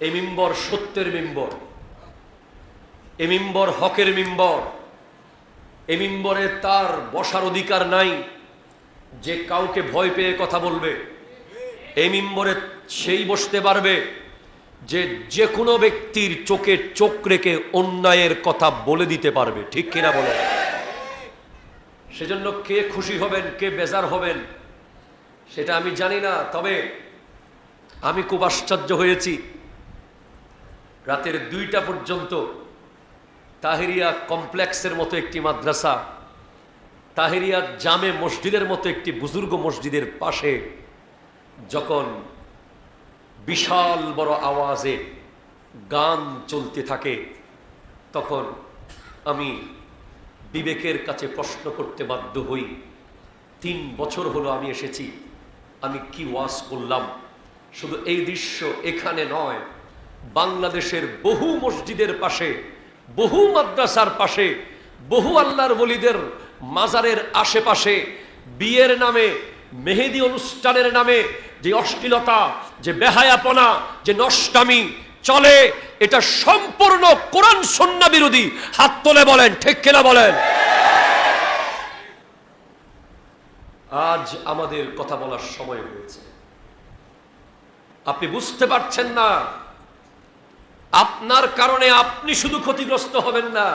এই মিম্বর সত্যের মিম্বর। এ মিম্বর হকের মিম্বর। এ মিম্বরে তার বসার অধিকার নাই, যে কাউকে ভয় পেয়ে কথা বলবে। এই মিম্বরে সেই বসতে পারবে, যে যে কোনো ব্যক্তির চোখে চোখ রেখে অন্যায়ের কথা বলে দিতে পারবে। ঠিক কিনা বলে? সেজন্য কে খুশি হবেন, কে বেজার হবেন, সেটা আমি জানি না। তবে আমি খুব আশ্চর্য হয়েছি। রাতের দুইটা পর্যন্ত তাহেরিয়া কমপ্লেক্সের মতো একটি মাদ্রাসা, তাহেরিয়া জামে মসজিদের মতো একটি বুজুর্গ মসজিদের পাশে যখন বিশাল বড় আওয়াজে গান চলতে থাকে, তখন আমি বিবেকের কাছে প্রশ্ন করতে বাধ্য হই, তিন বছর হলো আমি এসেছি, আমি কি ওয়াজ করলাম? শুধু এই দৃশ্য এখানে নয় বাংলাদেশের বহু মসজিদের পাশে, বহু মাদ্রাসার পাশে, বহু আল্লাহর বলিদের মাজারের আশেপাশে বিয়ের নামে, মেহেদি অনুষ্ঠানের নামে যে অশ্লীলতা, যে বেহায়াপনা, যে নষ্টামি চলে, এটা সম্পূর্ণ কোরআন সন্না বিরোধী। হাত তোলে বলেন, ঠিক কিনা বলেন? আজ আমাদের কথা বলার সময় হয়েছে। আপনি বুঝতে পারছেন না আপনার কারণে আপনি শুধু ক্ষতিগ্রস্ত হবেন না।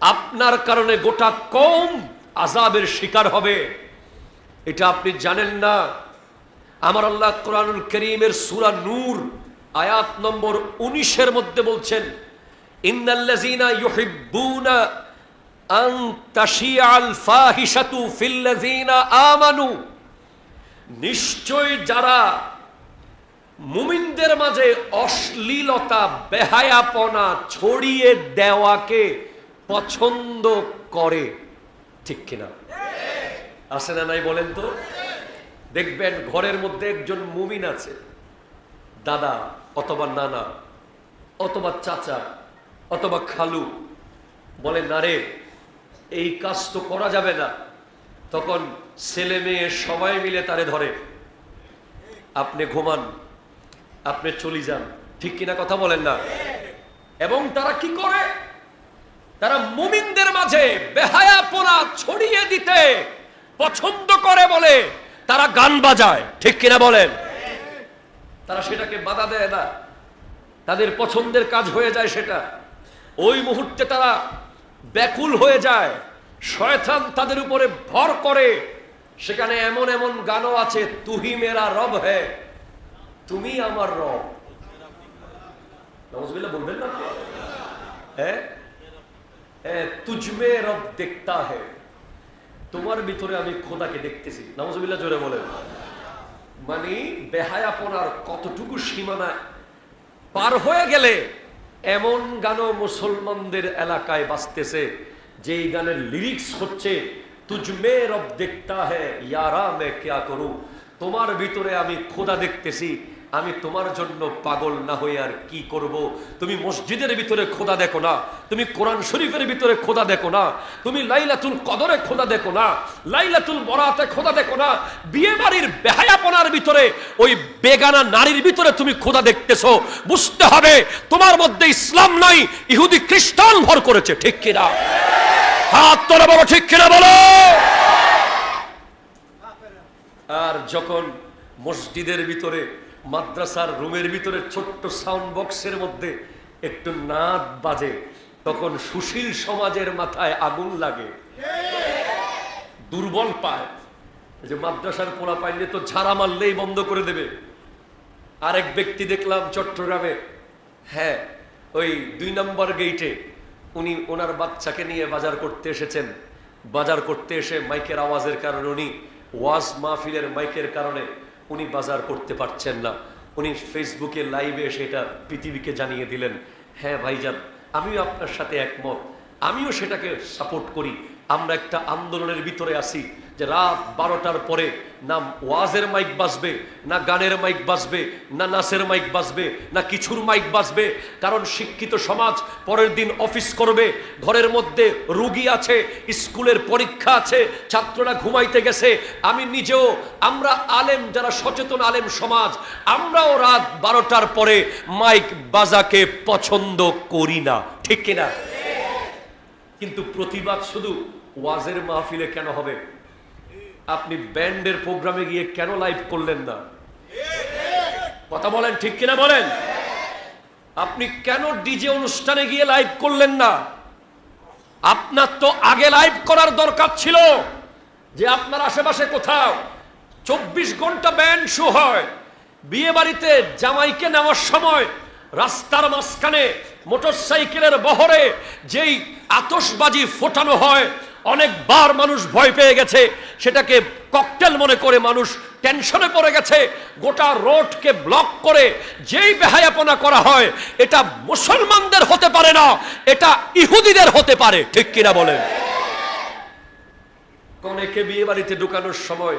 আপনার কারণে গোটা কম আজাবের শিকার হবে। এটা আপনি জানেন না। আমার আল্লাহ কোরআনুল করিমের সুরা নূর, আয়াত নম্বর উনিশের মধ্যে বলছেন ফিল্লাযীনা আমানু। নিশ্চয় যারা মুমিনদের মাঝে অশ্লীলতা, বেহায়াপনা ছড়িয়ে দেওয়াকে পছন্দ করে। ঠিক কিনা? আসে না নাই বলেন তো? দেখবেন ঘরের মধ্যে একজন মুমিন আছে। দাদা অথবা নানা, অথবা চাচা, অথবা খালু। বলে, না রে, এই কাজ তো করা যাবে না। তখন ছেলে মেয়ে সবাই মিলে তারে ধরে। আপনি ঘুমান। আপনি চলে যান। ঠিক কিনা কথা বলেন না? এবং তারা কি করে? তারা মুমিনদের মাঝে বেহায়াপনা ছড়িয়ে দিতে পছন্দ করে বলে তারা গান বাজায়। ঠিক কিনা বলেন? তারা সেটাকে বাধা দেয় না। তাদের পছন্দের কাজ হয়ে যায় সেটা। ওই মুহূর্তে তারা ব্যাকুল হয়ে যায়। শয়তান তাদের উপরে ভর করে। সেখানে এমন এমন গানও আছে তুহি মেরা রব হে। তুমি আমার রব। নজবিল্লা বলবেন না হ্যাঁ তুজমে রব দেখতা হে। তোমার ভিতরে আমি খোদাকে দেখতেছি। নজবিল্লা জোরে বলেন। মানে বেহায়াপনার কতটুকু সীমানা পার হয়ে গেলে এমন গানও মুসলমানদের এলাকায় বাঁচতেছে যেই গানের লিরিক্স হচ্ছে, তুজমে রব দেখতা হ্যাঁ ইয়ারা মে ক্যা করু তোমার ভিতরে আমি খোদা দেখতেছি আমি তোমার জন্য পাগল না হয়ে আর কি করব? তুমি মসজিদের ভিতরে খোদা দেখো না, তুমি কোরআন শরীফের ভিতরে খোদা দেখো না, তুমি লাইলাতুল কদরে খোদা দেখো না, লাইলাতুল বরাতে খোদা দেখো না বিয়ে বাড়ির বেহায়াপনার ভিতরে, ওই বেগানা নারীর ভিতরে তুমি খোদা দেখতেছো। বুঝতে হবে, তোমার মধ্যে ইসলাম নাই, ইহুদি খ্রিস্টান ভর করেছে, ঠিক কিনা? হাত তোলা বলো ঠিক কিনা বলো? আর যখন মসজিদের ভিতরে মাদ্রাসার রুমের ভিতরে ছোট্ট সাউন্ড বক্সের মধ্যে একটু নাদ বাজে, তখন সুশীল সমাজের মাথায় আগুন লাগে। দুর্বল পায়। যে মাদ্রাসার পোলা পাইলে তো ঝাড়া মারলেই বন্ধ করে দেবে। আরেক ব্যক্তি দেখলাম চট্টগ্রামে হ্যাঁ ওই দুই নম্বর গেইটে উনি ওনার বাচ্চাকে নিয়ে বাজার করতে এসেছেন। বাজার করতে এসে মাইকের আওয়াজের কারণে উনি ওয়াজ মাহফিলের মাইকের কারণে উনি বাজার করতে পারছেন না। উনি ফেসবুকে লাইভে সেটা পৃথিবীকে জানিয়ে দিলেন হ্যাঁ ভাইজান, আমিও আপনার সাথে একমত। আমিও সেটাকে সাপোর্ট করি। আমরা একটা আন্দোলনের ভিতরে আছি। যে রাত বারোটার পরে না ওয়াজের মাইক বাজবে, না গানের মাইক বাজবে, না নাচের মাইক বাজবে, না কিছুর মাইক বাজবে, কারণ শিক্ষিত সমাজ পরের দিন অফিস করবে, ঘরের মধ্যে রুগী আছে, স্কুলের পরীক্ষা আছে, ছাত্ররা ঘুমাইতে গেছে, আমি নিজেও, আমরা আলেম যারা সচেতন আলেম সমাজ, আমরাও রাত বারোটার পরে মাইক বাজাকে পছন্দ করি না, ঠিক কিনা? কিন্তু প্রতিবাদ শুধু ওয়াজের মাহফিলে কেন হবে? আপনি ব্যান্ডের প্রোগ্রামে গিয়ে কেন লাইভ করলেন না? কথা বলেন ঠিক কিনা বলেন? আপনি কেন ডিজে অনুষ্ঠানে গিয়ে লাইভ করলেন না? আপনার তো আগে লাইভ করার দরকার ছিল যে আপনার আশেপাশে কোথাও। চব্বিশ ঘণ্টা ব্যান্ড শো হয়। বিয়ে বাড়িতে জামাইকে নেওয়ার সময় রাস্তার মাঝখানে মোটরসাইকেলের বহরে যেই আতশবাজি ফোটানো হয় অনেকবার মানুষ ভয় পেয়ে গেছে, সেটাকে ককটেল মনে করে মানুষ টেনশনে পড়ে গেছে, গোটা রোডকে ব্লক করে যেই বেহায়াপনা করা হয়, এটা মুসলমানদের হতে পারে না, এটা ইহুদিদের হতে পারে, ঠিক কিনা বলেন? কনেকে বিয়ে বাড়িতে ঢুকানোর সময়,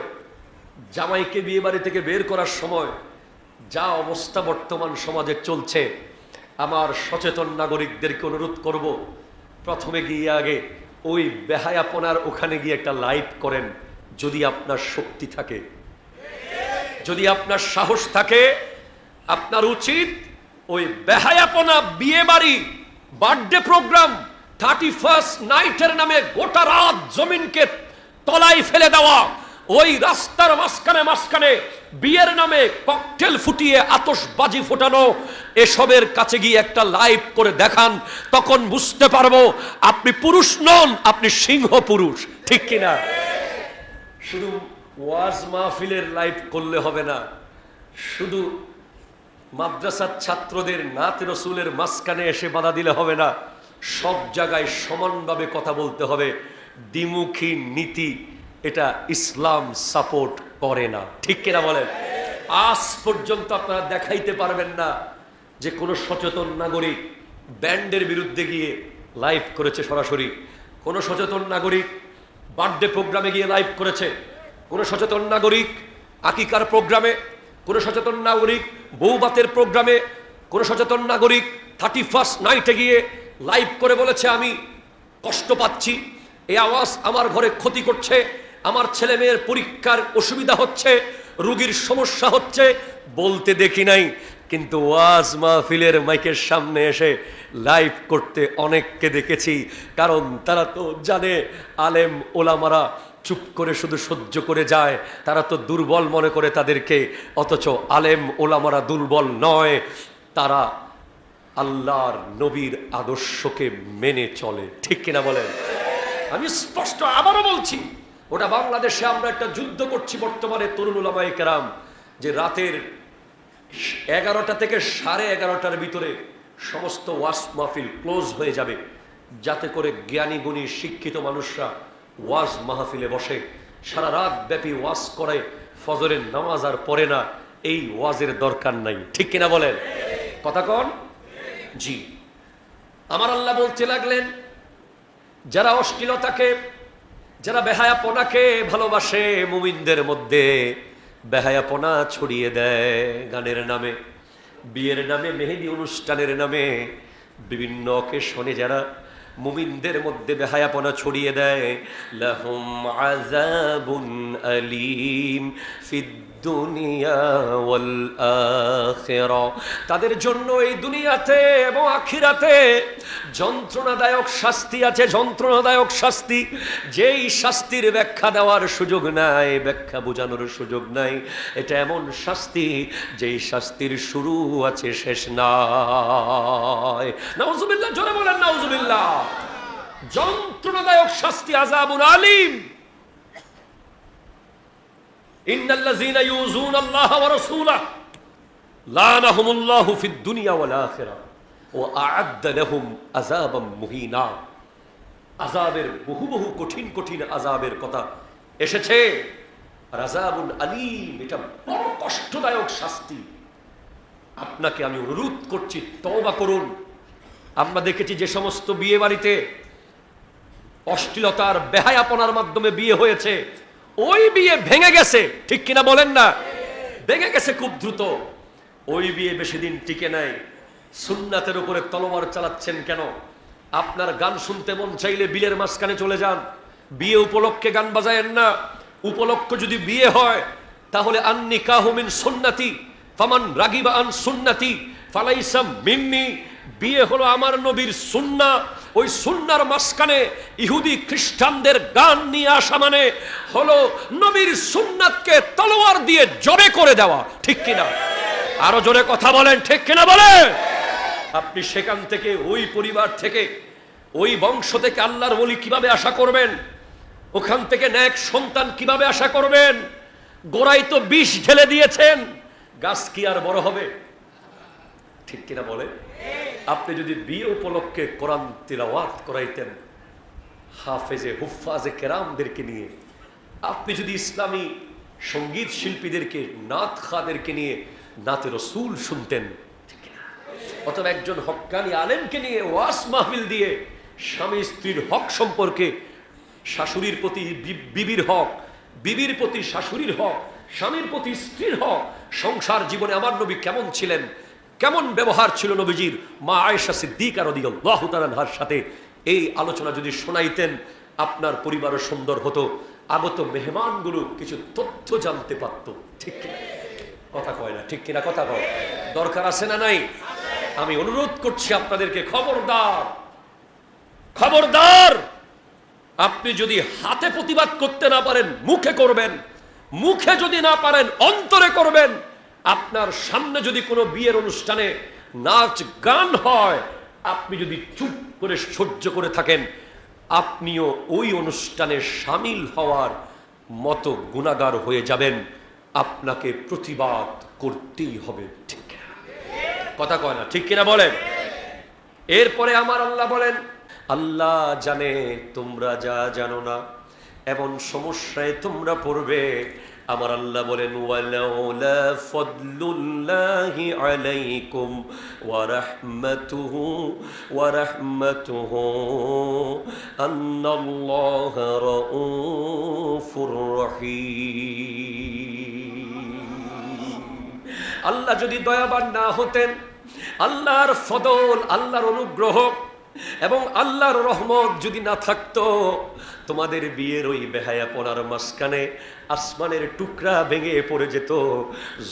জামাইকে বিয়ে বাড়ি থেকে বের করার সময়, যা অবস্থা বর্তমান সমাজে চলছে, আমার সচেতন নাগরিকদেরকে অনুরোধ করব, প্রথমে গিয়ে আগে ওই বেহায়াপনার ওখানে গিয়ে একটা লাইভ করেন, যদি আপনার শক্তি থাকে। যদি আপনার সাহস থাকে, আপনার উচিত ওই বেহায়াপনা বিয়ে বাড়ি, বার্থডে প্রোগ্রাম, থার্টি ফার্স্ট নাইটের নামে গোটা রাত জমিনকে তলায় ফেলে দেওয়া। ওই রাস্তার মাঝখানে মাঝখানে বিয়ের নামে ককটেল ফুটিয়ে আতশবাজি ফোটানো, এসবের কাছে গিয়ে একটা লাইভ করে দেখান, তখন বুঝতে পারব আপনি পুরুষ নন, আপনি সিংহ পুরুষ, ঠিক কিনা? শুধু ওয়াজ মাহফিলের লাইভ করলে হবে না, শুধু মাদ্রাসার ছাত্রদের নাত রসুলের মাঝখানে এসে বাধা দিলে হবে না, সব জায়গায় সমানভাবে কথা বলতে হবে, দ্বিমুখী নীতি এটা ইসলাম সাপোর্ট করে না। ঠিক কিনা বলেন? আজ পর্যন্ত আপনারা দেখাইতে পারবেন না যে কোনো সচেতন নাগরিক ব্যান্ডের বিরুদ্ধে গিয়ে লাইভ করেছে সরাসরি। কোনো সচেতন নাগরিক বার্থডে প্রোগ্রামে গিয়ে লাইভ করেছে। কোনো সচেতন নাগরিক আকিকার প্রোগ্রামে। কোনো সচেতন নাগরিক বৌবাতের প্রোগ্রামে। কোনো সচেতন নাগরিক থার্টি ফার্স্ট নাইটে গিয়ে লাইভ করে বলেছে, আমি কষ্ট পাচ্ছি। এই আওয়াজ আমার ঘরে ক্ষতি করছে। আমার ছেলে মেয়ের পরীক্ষার অসুবিধা হচ্ছে, রুগীর সমস্যা হচ্ছে, বলতে দেখি নাই, কিন্তু ওয়াজ মাহফিলের মাইকের সামনে এসে লাইভ করতে অনেককে দেখেছি, কারণ তারা তো জানে, আলেম ওলামারা চুপ করে শুধু সহ্য করে যায়, তারা তো দুর্বল মনে করে তাদেরকে, অথচ আলেম ওলামারা দুর্বল নয়, তারা আল্লাহর নবীর আদর্শকে মেনে চলে, ঠিক কিনা বলেন? আমি স্পষ্ট আবারও বলছি ওটা বাংলাদেশে আমরা একটা যুদ্ধ করছি বর্তমানে, তরুণ উলামায়ে কেরাম। যে রাতের এগারোটা থেকে সাড়ে এগারোটার ভিতরে সমস্ত ওয়াস মাহফিল ক্লোজ হয়ে যাবে। যাতে করে জ্ঞানী, গুণী, শিক্ষিত মানুষরা ওয়াজ মাহফিলে বসে। সারা রাত ব্যাপী ওয়াজ করে, ফজরের নামাজ আর পড়ে না। এই ওয়াজের দরকার নাই। ঠিক কিনা বলেন? কথা কন? জি। আমার আল্লাহ বলতে লাগলেন, যারা অশ্লীলতাকে যারা বেহায়াপনাকে ভালোবাসে মুমিনদের মধ্যে, বেহায়াপনা ছড়িয়ে দেয় গানের নামে, বিয়ের নামে, মেহেদি অনুষ্ঠানের নামে, বিভিন্ন অকেশনে যারা মুমিনদের মধ্যে বেহায়াপনা ছড়িয়ে দেয়, লাহুম আজাবুন আলিম ফিদ দুনিয়া তাদের জন্য এই দুনিয়াতে এবং আখিরাতে যন্ত্রণাদায়ক শাস্তি আছে, যন্ত্রণাদায়ক শাস্তি। যেই শাস্তির ব্যাখ্যা দেওয়ার সুযোগ নাই, ব্যাখ্যা বোঝানোর সুযোগ নাই, এটা এমন শাস্তি যেই শাস্তির শুরু আছে, শেষ নাই। জোরে বলেন, নাউজুবিল্লাহ। যন্ত্রণাদায়ক শাস্তি আযাবুন আলিম। ইন্নাল্লাযীনা ইউযুনা আল্লাহ ওয়া রাসূলাহু লানাহুমুল্লাহু ফিদ দুনিয়া ওয়াল আখিরাহ ওয়া আ'আদ্দা লাহুম আযাবাম মুহিনা। আযাবের বহু বহু কঠিন কঠিন আযাবের কথা এসেছে। রাজাবুল আলিম, এটা বড় কষ্টদায়ক শাস্তি। আপনাকে আমি অনুরোধ করছি, তওবা করুন। আমরা দেখেছি যে সমস্ত বিয়ে বাড়িতে অশ্লীলতার বেহায়াপনার মাধ্যমে বিয়ে হয়েছে। ওই বিয়ে ভেঙে গেছে। ঠিক কিনা বলেন না? ভেঙে গেছে খুব দ্রুত। ওই বিয়ে বেশি দিন টিকে নাই। সুন্নাতের উপরে তলোয়ার চালাচ্ছেন কেন? আপনার গান শুনতে মন চাইলে বিলের মাঝখানে চলে যান। বিয়ে উপলক্ষে গান বাজায়েন না। উপলক্ষ যদি বিয়ে হয়, তাহলে আন্নি কাহমিন সুন্নাতি, ফামান রাগিবা আন সুন্নাতি ফালাইসাম মিন্নি। বিয়ে হলো আমার নবীর সুন্না। ওই সুন্নার মাঝখানে ইহুদি খ্রিস্টানদের গান নিয়ে আসা মানে হলো নবীর সুন্নাতকে তলোয়ার দিয়ে জবে করে দেওয়া, ঠিক কিনা? আরও জোরে কথা বলেন, ঠিক কিনা বলেন? আপনি সেখান থেকে, ওই পরিবার থেকে, ওই বংশ থেকে আল্লাহর বলি কীভাবে আশা করবেন? ওখান থেকে ন্যাক সন্তান কীভাবে আশা করবেন? গোড়াই তো বিষ ঢেলে দিয়েছেন, গাছ কি আর বড় হবে? ঠিক কিনা বলে আপনি যদি বিয়ে উপলক্ষে কোরআন তিলাওয়াত করাইতেন, হাফেজে হুফাজে কেরামদেরকে নিয়ে, আপনি যদি ইসলামী সংগীত শিল্পীদেরকে, নাত খাদেরকে নিয়ে, নাতে রসুল শুনতেন? অথবা একজন হক্কানি আলেমকে নিয়ে ওয়াস মাহফিল দিয়ে স্বামী স্ত্রীর হক সম্পর্কে, শাশুড়ির প্রতি বিবির হক, বিবির প্রতি শাশুড়ির হক, স্বামীর প্রতি স্ত্রীর হক, সংসার জীবনে আমার নবী কেমন ছিলেন কেমন ব্যবহার ছিল নবীজির? মা আয়েশা সিদ্দিক আর তাআলার সাথে। এই আলোচনা যদি শোনাইতেন, আপনার পরিবারও সুন্দর হতো। আগত মেহমানগুলো কিছু তথ্য জানতে পারত। ঠিক কিনা? কথা কয় না, ঠিক কিনা কথা কয়? দরকার আছে না নাই? আমি অনুরোধ করছি আপনাদেরকে, খবরদার খবরদার! আপনি যদি হাতে প্রতিবাদ করতে না পারেন, মুখে করবেন, মুখে যদি না পারেন, অন্তরে করবেন আপনার সামনে যদি কোনো বিয়ের অনুষ্ঠানে নাচ গান হয়, আপনি যদি চুপ করে সহ্য করে থাকেন, আপনিও ওই অনুষ্ঠানে সামিল হওয়ার মতো গুণাগার হয়ে যাবেন। আপনাকে প্রতিবাদ করতেই হবে, ঠিক কথা কয় না, ঠিক কিনা বলেন? এরপরে আমার আল্লাহ বলেন, আল্লাহ জানে তোমরা যা জানো না, এমন সমস্যায় তোমরা পড়বে আমার আল্লাহ বলেন, ওয়ালাউলা ফদলুল্লাহি আলাইকুম ওয়া আল্লাহ যদি দয়াবান না হতেন, আল্লাহর ফদল, আল্লাহর অনুগ্রহ এবং আল্লাহর রহমত যদি না থাকতো, তোমাদের বিয়ের ওই বেহায়া পড়ার মাঝখানে আসমানের টুকরা ভেঙে পড়ে যেত।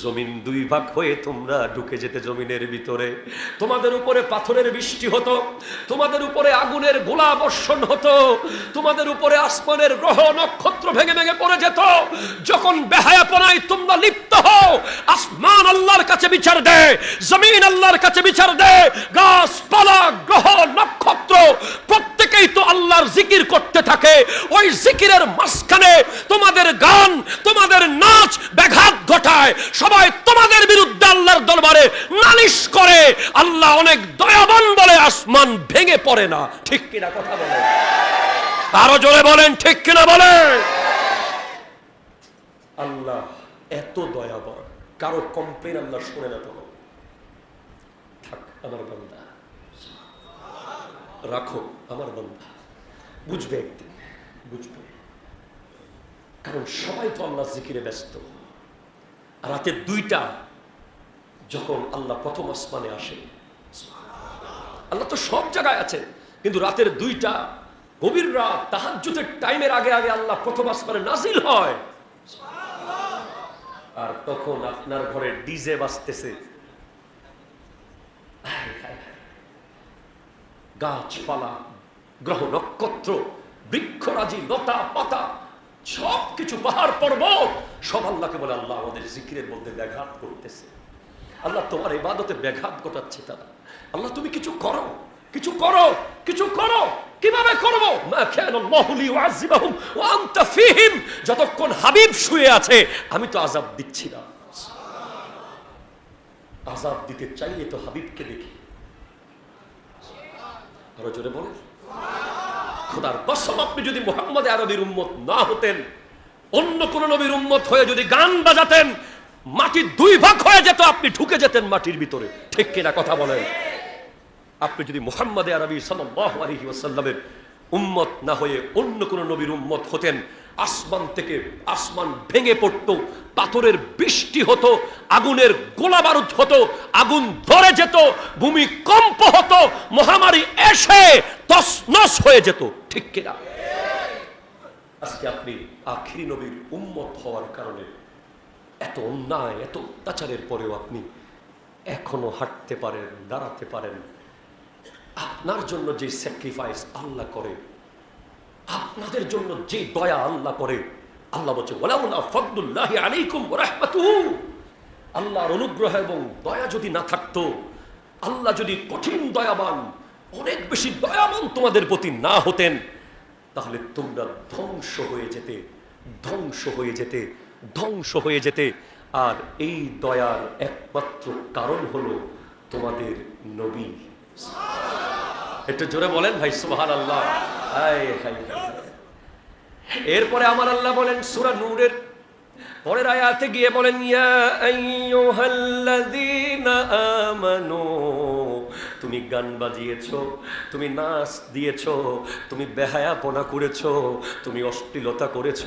জমিন দুই ভাগ হয়ে তোমরা ঢুকে যেতে জমিনের ভিতরে। তোমাদের উপরে পাথরের বৃষ্টি হতো, তোমাদের উপরে আগুনের গোলা বর্ষণ হতো, তোমাদের উপরে আসমানের গ্রহ নক্ষত্র ভেঙে ভেঙে পড়ে যেত। যখন বেহায়াপনায় তোমরা লিপ্ত হও, আসমান কাছে বিচার দেয় জমিন আল্লাহর কাছে বিচার দেয় গাছপালা, গ্রহ, নক্ষত্র, প্রত্যেকেই তো আল্লাহর জিকির করতে থাকে। ওই জিকিরের মাঝখানে তোমাদের গান, তোমাদের নাচ ব্যাঘাত ঘটায়। সবাই তোমাদের বিরুদ্ধে আল্লাহর দরবারে নালিশ করে। আল্লাহ অনেক দয়াবান বলে আসমান ভেঙে পড়ে না। ঠিক কিনা কথা বলে? আরও জোরে বলেন, ঠিক কিনা বলেন আল্লাহ এত দয়াবান। কারও কমপ্লেন আল্লাহ শুনে না তখন। থাক, আমার বান্দা। রাখো, আমার বান্দা। বুঝবে একদিন, বুঝবে। কারণ সবাই তো আল্লাহ জিকিরে ব্যস্ত। রাতে দুইটা, যখন আল্লাহ প্রথম আসমানে আসে। আল্লাহ তো সব জায়গায় আছে, কিন্তু রাতের দুইটা, গভীর রাত, তাহাজ্জুদের টাইমের আগে আগে আল্লাহ প্রথম আসমানে নাজিল হয়। আর তখন আপনার ঘরে ডিজে হায়। গাছপালা, গ্রহ নক্ষত্র বৃক্ষরাজি লতা পাতা সব কিছু পাহাড় পর্বত, সব আল্লাহকে বলে আল্লাহ আমাদের জিকিরের মধ্যে ব্যাঘাত করতেছে। আল্লাহ তোমার ইবাদতে ব্যাঘাত ঘটাচ্ছে তারা। আল্লাহ তুমি কিছু করো কিছু করো কিছু করো। কীভাবে করব? যতক্ষণ হাবিব শুয়ে আছে, আমি তো আযাব দিচ্ছি না। আযাব দিতে চাইলে তো হাবিবকে দেখি। জোরে বলে খোদার কসম, আপনি যদি মোহাম্মদ আরবির না হতেন, অন্য কোন নবীর উম্মত হয়ে যদি গান বাজাতেন মাটির দুই ভাগ হয়ে যেত, আপনি ঢুকে যেতেন মাটির ভিতরে। ঠিক কিনা কথা বলেন? আপনি যদি মোহাম্মদ আরবি সাল্লাল্লাহু আলাইহি ওয়াসাল্লামের উম্মত না হয়ে অন্য কোন নবীর উম্মত হতেন, আসমান থেকে আসমান ভেঙে পড়তো, পাথরের বৃষ্টি হতো, আগুনের গোলা বারুদ হতো, আগুন ধরে যেত, ভূমিকম্প হতো, মহামারী এসে তসনস হয়ে যেত। ঠিক কিনা? আজকে আপনি আখিরি নবীর উম্মত হওয়ার কারণে এত অন্যায়, এত অত্যাচারের পরেও আপনি এখনও হাঁটতে পারেন, দাঁড়াতে পারেন আপনার জন্য যে স্যাক্রিফাইস আল্লাহ করে, আপনাদের জন্য যে দয়া আল্লাহ করে, আল্লাহ বলছে আল্লাহর অনুগ্রহ এবং দয়া যদি না থাকতো, আল্লাহ যদি কঠিন দয়াবান, অনেক বেশি দয়াবান তোমাদের প্রতি না হতেন, তাহলে তোমরা ধ্বংস হয়ে যেতে, ধ্বংস হয়ে যেতে, ধ্বংস হয়ে যেতে। আর এই দয়ার একমাত্র কারণ হলো তোমাদের নবী। একটু জোরে বলেন ভাই সুহান আল্লাহ এরপরে আমার আল্লাহ বলেন সুরা নূরের পরের আয়াতে গিয়ে বলেন, ইয়া আইয়ুহাল্লাযীনা তুমি গান বাজিয়েছ, তুমি নাচ দিয়েছ, তুমি বেহায়াপনা করেছ, তুমি অশ্লীলতা করেছ।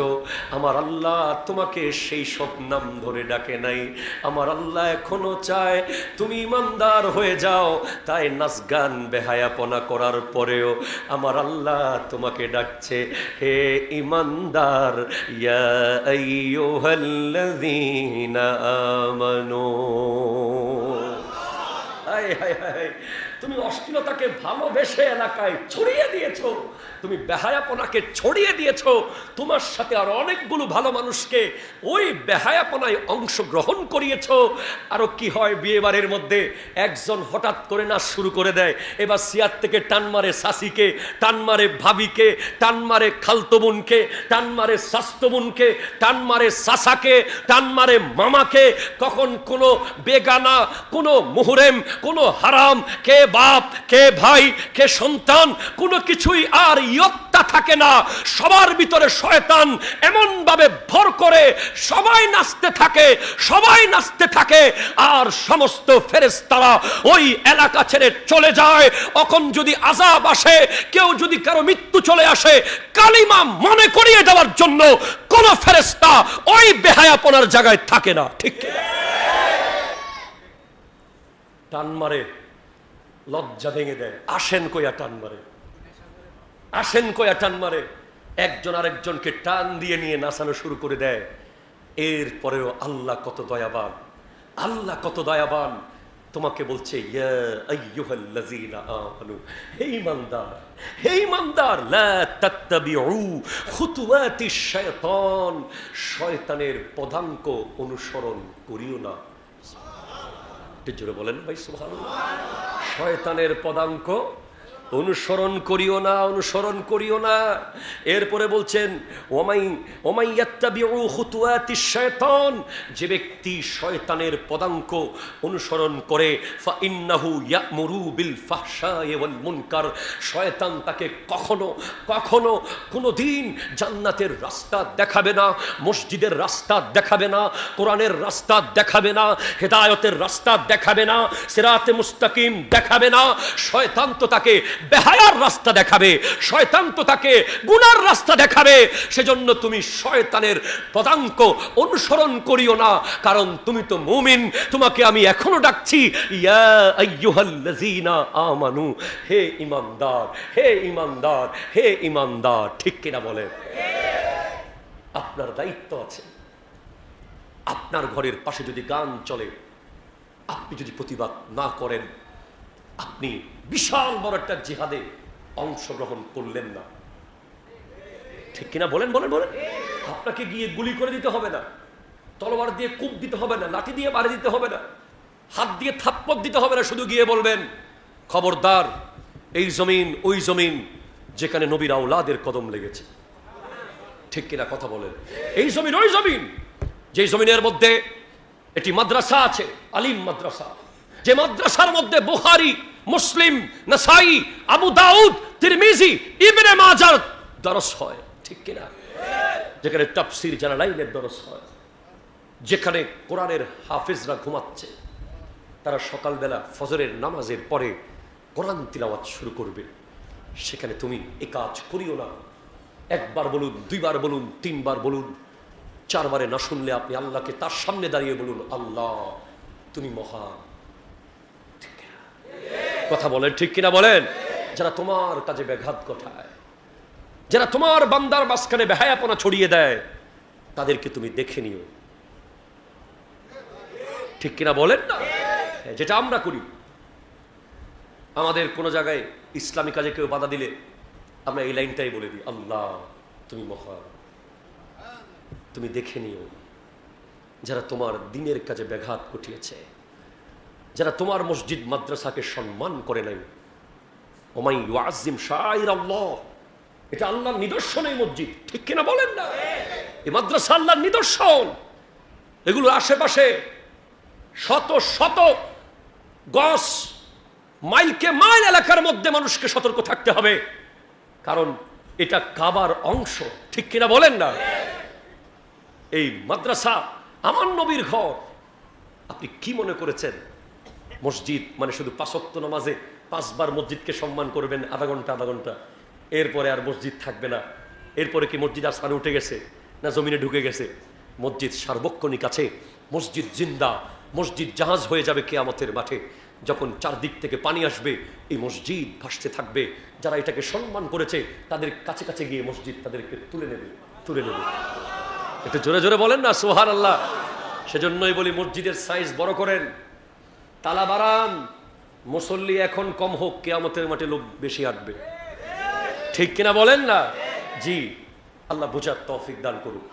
আমার আল্লাহ তোমাকে সেই সব নাম ধরে ডাকে নাই। আমার আল্লাহ এখনও চায় তুমি ইমানদার হয়ে যাও, তাই নাচ গান বেহায়াপনা করার পরেও আমার আল্লাহ তোমাকে ডাকছে, হে ইমানদার, ইয়া আমানু। হায় হায় হায় তুমি অশ্লীলতাকে ভালোবেসে এলাকায় ছড়িয়ে দিয়েছ। তুমি বেহায়াপনাকে ছড়িয়ে দিয়েছ, তোমার সাথে আর অনেকগুলো ভালো মানুষকে ওই বেহায়াপনায় অংশগ্রহণ করিয়েছো। আরও কি হয় বিয়ে বাড়ির মধ্যে, একজন হঠাৎ করে নাচ শুরু করে দেয়, এবার সিয়ার থেকে টান মারে শাসিকে টান মারে ভাবিকে, টান মারে খালতো বোনকে, টান মারে স্বাস্থ্য বোনকে, টান মারে টান মারে মামাকে। কখন কোনো বেগানা, কোনো মুহরেম, কোনো হারাম, কে বাপ, কে ভাই, কে সন্তান, কোনো কিছুই আর ইয়ত্তা থাকে না, সবার ভিতরে শয়তান এমন ভাবে ভর করে সবাই নাচতে থাকে, সবাই নাচতে থাকে, আর সমস্ত ফেরেশতারা ওই এলাকা ছেড়ে চলে যায়। তখন যদি আজাব আসে, কেউ যদি কারও মৃত্যু চলে আসে, কালিমা মনে করিয়ে দেওয়ার জন্য কোন ফেরেস্তা ওই বেহায়াপনার জায়গায় থাকে না, ঠিক টান মারে লজ্জা ভেঙে দেয়। আসেন কইয়া টান মারে আসেন কয়া টান মারে। একজন আরেকজনকে টান দিয়ে নিয়ে নাচানো শুরু করে দেয়। এরপরেও আল্লাহ কত দয়াবান, আল্লাহ কত দয়াবান। তোমাকে বলছে শয়তানের পদাঙ্ক অনুসরণ করিও না। জোরে বলেন ভাই শয়তানের পদাঙ্ক অনুসরণ করিও না, অনুসরণ করিও না। এরপরে বলছেন, ওমাই ওমাই ইয়াত্তাবিউ খুতুওয়াতিশ শায়তান। যে ব্যক্তি শয়তানের পদাঙ্ক অনুসরণ করে ফা ইন্নাহু ইয়ামুরু বিল ফাহশাই ওয়াল মুনকার। শয়তান তাকে কখনো কখনো কোনো দিন জান্নাতের রাস্তা দেখাবে না, মসজিদের রাস্তা দেখাবে না, কোরআনের রাস্তা দেখাবে না, হেদায়তের রাস্তা দেখাবে না, সিরাতে মুস্তাকিম দেখাবে না। শয়তান তো তাকে বেহায়ার রাস্তা দেখাবে, শয়তান তো তাকে গুনার রাস্তা দেখাবে। সেজন্য তুমি শয়তানের পদাঙ্ক অনুসরণ করিও না, কারণ তুমি তো মুমিন। তোমাকে আমি এখনও ডাকছি আমানু, হে ইমানদার হে ইমানদার হে ইমানদার। ঠিক কিনা বলেন? আপনার দায়িত্ব আছে। আপনার ঘরের পাশে যদি গান চলে, আপনি যদি প্রতিবাদ না করেন আপনি বিশাল বড় একটা জিহাদে অংশগ্রহণ করলেন না। ঠিক কিনা বলেন বলেন বলেন? আপনাকে গিয়ে গুলি করে দিতে হবে না। তলোয়ার দিয়ে কূপ দিতে হবে না, লাঠি দিয়ে বাড়ি দিতে হবে না। হাত দিয়ে থাপ্পড় দিতে হবে না, শুধু গিয়ে বলবেন, খবরদার, এই জমিন, ওই জমিন, যেখানে নবীর আউলাদের কদম লেগেছে। ঠিক কিনা কথা বলেন? এই জমিন, ওই জমিন যে জমিনের মধ্যে এটি মাদ্রাসা আছে, আলিম মাদ্রাসা। যে মাদ্রাসার মধ্যে বুখারি, মুসলিম, নাসাই, আবু দাউদ, তিরমিজি, ইবনে মাজার দরস হয়, ঠিক কিনা? যেখানে তাফসির জানালাইনের দরস হয়, যেখানে কোরআনের হাফিজরা ঘুমাচ্ছে, তারা সকালবেলা ফজরের নামাজের পরে কোরআন তিলাওয়াত শুরু করবে। সেখানে তুমি এ কাজ করিও না। একবার বলুন, দুইবার বলুন, তিনবার বলুন, চারবারে না শুনলে আপনি আল্লাহকে তার সামনে দাঁড়িয়ে বলুন, আল্লাহ, তুমি মহান? কথা বলেন ঠিক কিনা বলেন? যারা তোমার কাজে ব্যাঘাত ঘটায় যারা তোমার বান্দার মাঝখানে বেহায়াপনা ছড়িয়ে দেয় তাদেরকে তুমি দেখে নিও। ঠিক কিনা বলেন না? হ্যাঁ, যেটা আমরা করি আমাদের কোনো জায়গায় ইসলামী কাজে কেউ বাধা দিলে আমরা এই লাইনটাই বলে দিই আল্লাহ তুমি মহান। তুমি দেখে নিও যারা তোমার দিনের কাজে ব্যাঘাত ঘটিয়েছে যারা তোমার মসজিদ, মাদ্রাসাকে সম্মান করে নাই। ওমাই ওয়াজিম শাইর আল্লাহ এটা আল্লাহর নিদর্শন এই মসজিদ। ঠিক কিনা বলেন না? এই মাদ্রাসা আল্লাহর নিদর্শন। এগুলোর আশেপাশে শত শত গস মাইলকে মাইল এলাকার মধ্যে মানুষকে সতর্ক থাকতে হবে। কারণ এটা কাবার অংশ। ঠিক কিনা বলেন না? এই মাদ্রাসা, আমার নবীর ঘর। আপনি কি মনে করেছেন? মসজিদ মানে শুধু পাঁচক্ত নামাজে পাঁচবার মসজিদকে সম্মান করবেন, আধা ঘণ্টা আধা ঘণ্টা। এরপরে আর মসজিদ থাকবে না। এরপরে কি মসজিদ আসমানে উঠে গেছে না জমিনে ঢুকে গেছে? মসজিদ সার্বক্ষণিক আছে। মসজিদ জিন্দা, মসজিদ জাহাজ হয়ে যাবে কেয়ামতের মাঠে। যখন চারদিক থেকে পানি আসবে, এই মসজিদ ভাসতে থাকবে। যারা এটাকে সম্মান করেছে, তাদের কাছে কাছে গিয়ে মসজিদ তাদেরকে তুলে নেবে তুলে নেবে। একটু জোরে জোরে বলেন না সোহার আল্লাহ সেজন্যই বলি মসজিদের সাইজ বড় করেন। তালা বাড়ান। মুসল্লি এখন কম হোক, কেয়ামতের মাঠে লোক বেশি আসবে ঠিক কিনা বলেন না? জি, আল্লাহ বোঝার তৌফিক দান করুক।